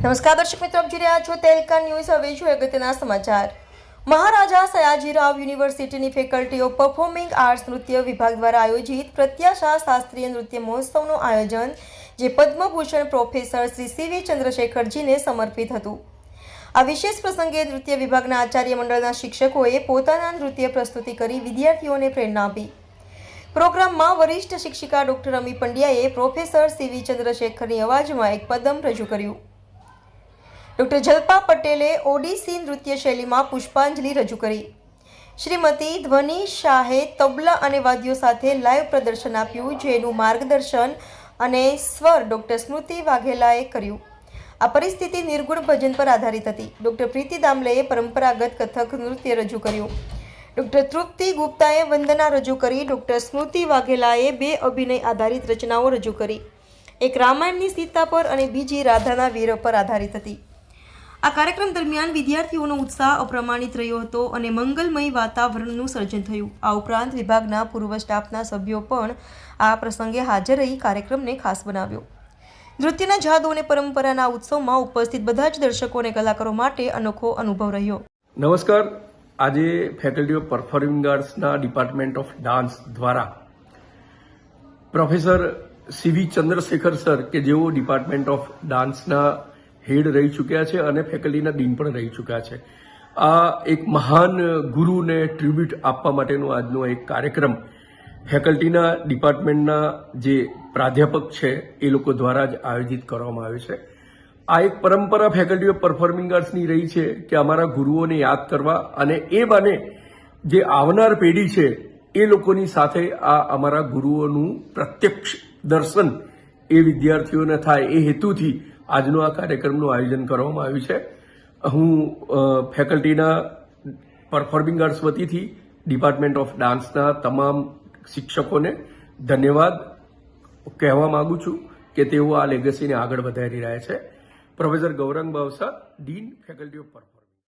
નમસ્કાર, દર્શક મિત્રો, આપ જોઈ રહ્યા છો તેલકા ન્યૂઝ. હવે છું અગત્યના સમાચાર. મહારાજા સયાજીરાવ યુનિવર્સિટીની ફેકલ્ટી ઓફ પરફોર્મિંગ આર્ટ્સ નૃત્ય વિભાગ દ્વારા આયોજિત પ્રત્યાશા શાસ્ત્રીય નૃત્ય મહોત્સવનું આયોજન, જે Padma Bhushan professor Shri C V ચંદ્રશેખરજીને સમર્પિત હતું. આ વિશેષ પ્રસંગે નૃત્ય વિભાગના આચાર્ય મંડળના શિક્ષકોએ પોતાના નૃત્ય પ્રસ્તુતિ કરી વિદ્યાર્થીઓને પ્રેરણા આપી. પ્રોગ્રામમાં વરિષ્ઠ શિક્ષિકા ડોક્ટર અમી પંડ્યાએ પ્રોફેસર સીવી ચંદ્રશેખરની અવાજમાં એક પદમ રજૂ કર્યું. ડોક્ટર જલ્પા પટેલે ઓડિસી નૃત્ય શૈલીમાં પુષ્પાંજલિ રજૂ કરી. શ્રીમતી ધ્વનિ શાહે તબલા અને વાદ્યો સાથે લાઈવ પ્રદર્શન આપ્યું, જેનું માર્ગદર્શન અને સ્વર ડૉક્ટર સ્મૃતિ વાઘેલાએ કર્યું. આ પરિસ્થિતિ નિર્ગુણ ભજન પર આધારિત હતી. ડૉક્ટર પ્રીતિ દામલેએ પરંપરાગત કથક નૃત્ય રજૂ કર્યું. ડૉક્ટર તૃપ્તિ ગુપ્તાએ વંદના રજૂ કરી, ડૉક્ટર સ્મૃતિ વાઘેલાએ બે અભિનય આધારિત રચનાઓ રજૂ કરી. એક રામાયણની સીતા પર અને બીજી રાધાના વીર પર આધારિત હતી. આ કાર્યક્રમ દરમિયાન વિદ્યાર્થીઓનો ઉત્સાહ અપ્રમાણિત રહ્યો હતો અને મંગલમય વાતાવરણનું સર્જન થયું. આ ઉપરાંત વિભાગના પૂર્વ સ્ટાફના સભ્યો પણ આ પ્રસંગે હાજર રહી કાર્યક્રમને ખાસ બનાવ્યો. નૃત્યના જાદુ અને પરંપરાના ઉત્સવમાં ઉપસ્થિત બધા જ દર્શકો અને કલાકારો માટે અનોખો અનુભવ રહ્યો. નમસ્કાર. આજે ફેકલ્ટી ઓફ પરફોર્મિંગ આર્ટ્સના ડિપાર્ટમેન્ટ ઓફ ડાન્સ દ્વારા professor C V Chandrashekhar sir કે જેઓ ડિપાર્ટમેન્ટ ઓફ ડાન્સના હેડ રહી ચૂક્યા છે અને ફેકલ્ટીના ડીન પણ રહી ચૂક્યા છે. આ એક મહાન ગુરુને ટ્રિબ્યુટ આપવા માટેનો આજનો એક કાર્યક્રમ ફેકલ્ટીના ડિપાર્ટમેન્ટના જે પ્રાધ્યાપક છે એ લોકો દ્વારા જ આયોજિત કરવામાં આવ્યો છે. આ એક પરંપરા ફેકલ્ટી ઓફ પરફોર્મિંગ આર્ટ્સની રહી છે કે અમારા ગુરુઓને યાદ કરવા અને એ બાને જે આવનાર પેઢી છે એ લોકોની સાથે આ અમારા ગુરુઓનું પ્રત્યક્ષ દર્શન એ વિદ્યાર્થીઓને થાય એ હેતુથી આજનો આ કાર્યક્રમનું આયોજન કરવામાં આવ્યું છે. હું ફેકલ્ટીના પરફોર્મિંગ આર્ટ્સ વતીથી ડિપાર્ટમેન્ટ ઓફ ડાન્સના તમામ શિક્ષકોને ધન્યવાદ કહેવા માગું છું કે તેઓ આ લેગસીને આગળ વધારી રહ્યા છે. Professor Gaurang Bavsa dean faculty of performance